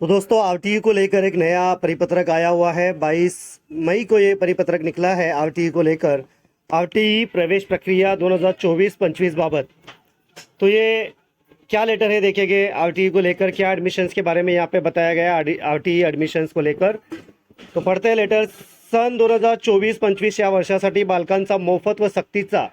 तो दोस्तों, आरटीई को लेकर एक नया परिपत्रक आया हुआ है। 22 मई को ये परिपत्रक निकला है आरटीई को लेकर। आरटीई प्रवेश प्रक्रिया 2024-25 बाबत। तो ये क्या लेटर है देखेंगे आरटीई को लेकर क्या एडमिशन्स के बारे में यहाँ पे बताया गया आर टी एडमिशन्स को लेकर। तो पडते लेटर सन दोन हज़ार चोवीस पंचवीस या वर्षासाठी मोफत व सक्तीचा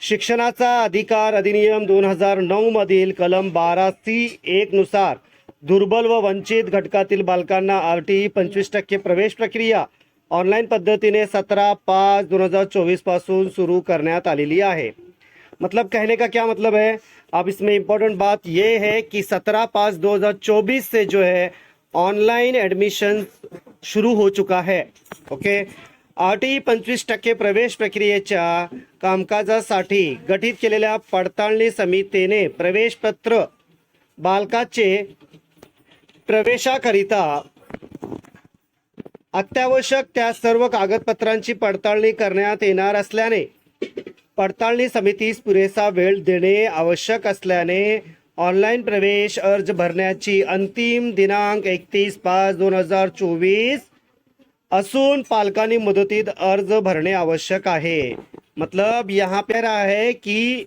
शिक्षणाचा अधिकार अधिनियम दोन हज़ार नऊ मधील कलम बारा सी एक नुसार दुर्बल व वंचित घटकातील बालकांना आर टी ई पंचवीस टक्के प्रवेश प्रक्रिया ऑनलाईन पद्धतीने सतरा पाच दोन हज़ार चौबीस पासून सुरू आहे. मतलब कहने का क्या मतलब है? अब इसमें इम्पोर्टेंट बात ये है कि सत्रह पाँच दो हज़ार चौबीस से जो है, ऑनलाइन एडमिशन शुरू हो चुका है ओके आर टी पंचवीस टक्के प्रवेश प्रक्रियेच्या कामकाजासाठी गठीत केलेल्या पडताळणी समितीने प्रवेशपत्र बालकाचे प्रवेशाकरिता अत्यावश्यक त्या सर्व कागदपत्रांची पडताळणी करण्यात येणार असल्याने पडताळणी समितीस पुरेसा वेळ देणे आवश्यक असल्याने ऑनलाईन प्रवेश अर्ज भरण्याची अंतिम दिनांक एकतीस पाच दोन हजार चोवीस असून पालकांनी मुदतीत अर्ज भरणे आवश्यक आहे. मतलब यहाँ पे रहा है कि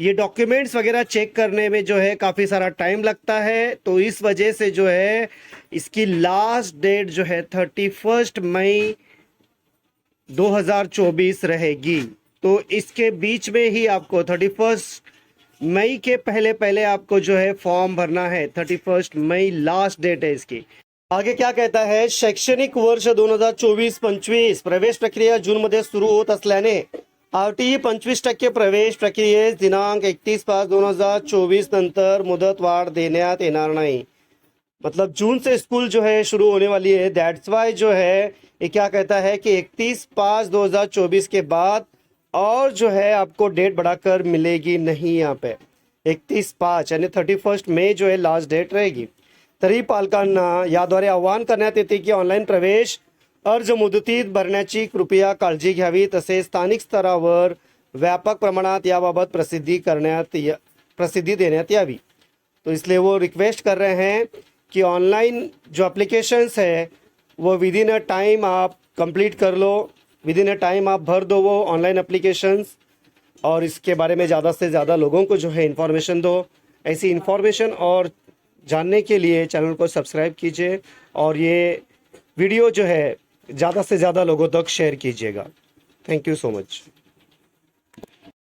ये डॉक्यूमेंट्स वगैरह चेक करने में जो है काफ़ी सारा टाइम लगता है। तो इस वजह से जो है, इसकी लास्ट डेट जो है थर्टी फ़र्स्ट मई 2024 रहेगी। तो इसके बीच में ही आपको थर्टी फ़र्स्ट मई के पहले पहले आपको जो है फॉर्म भरना है। थर्टी फ़र्स्ट मई लास्ट डेट है इसकी। आगे क्या कहता है? शैक्षणिक वर्ष दोन हज़ार चोवीस पंचवीस प्रवेश प्रक्रिया जून मध्ये सुरू असल्याने आर टी पंचवीस टक्के प्रवेश प्रक्रियेस दिनांक एकतीस पाच दोन हज़ार चोवीस नंतर मुदत वाढ देण्यात येणार नाही. मतलब जून से स्कूल जो है शुरू होने वाली है। दैट्स वाई जो है, ये क्या कहता है कि इकतीस पाँच दो हज़ार चौबीस के बाद और जो है आपको डेट बढ़ाकर मिलेगी नहीं यहाँ पे। इकतीस पाच, यानी थर्टी फ़र्स्ट मे जो है लास्ट डेट रहेगी। तरी पालकांना याद्वारे आवाहन करण्यात येते की ऑनलाईन प्रवेश। अर्ज़ मुदतीत भरण्याची कृपया काळजी घ्यावी, तसेच स्थानिक स्तरावर व्यापक प्रमाणात याबाबत प्रसिद्धी करण्यात प्रसिद्धी देण्यात यावी. तो इसलिए वो रिक्वेस्ट कर रहे हैं कि ऑनलाइन जो एप्लीकेशंस है, वो विद इन अ टाइम आप कंप्लीट कर लो विद इन अ टाइम आप भर दो वो ऑनलाइन एप्लीकेशंस और इसके बारे में ज़्यादा से ज़्यादा लोगों को जो है इन्फॉर्मेशन दो। ऐसी इन्फॉर्मेशन और जानने के लिए चैनल को सब्सक्राइब कीजिए, और ये वीडियो जो है ज़्यादा से ज़्यादा लोगों तक शेयर कीजिएगा। Thank you so much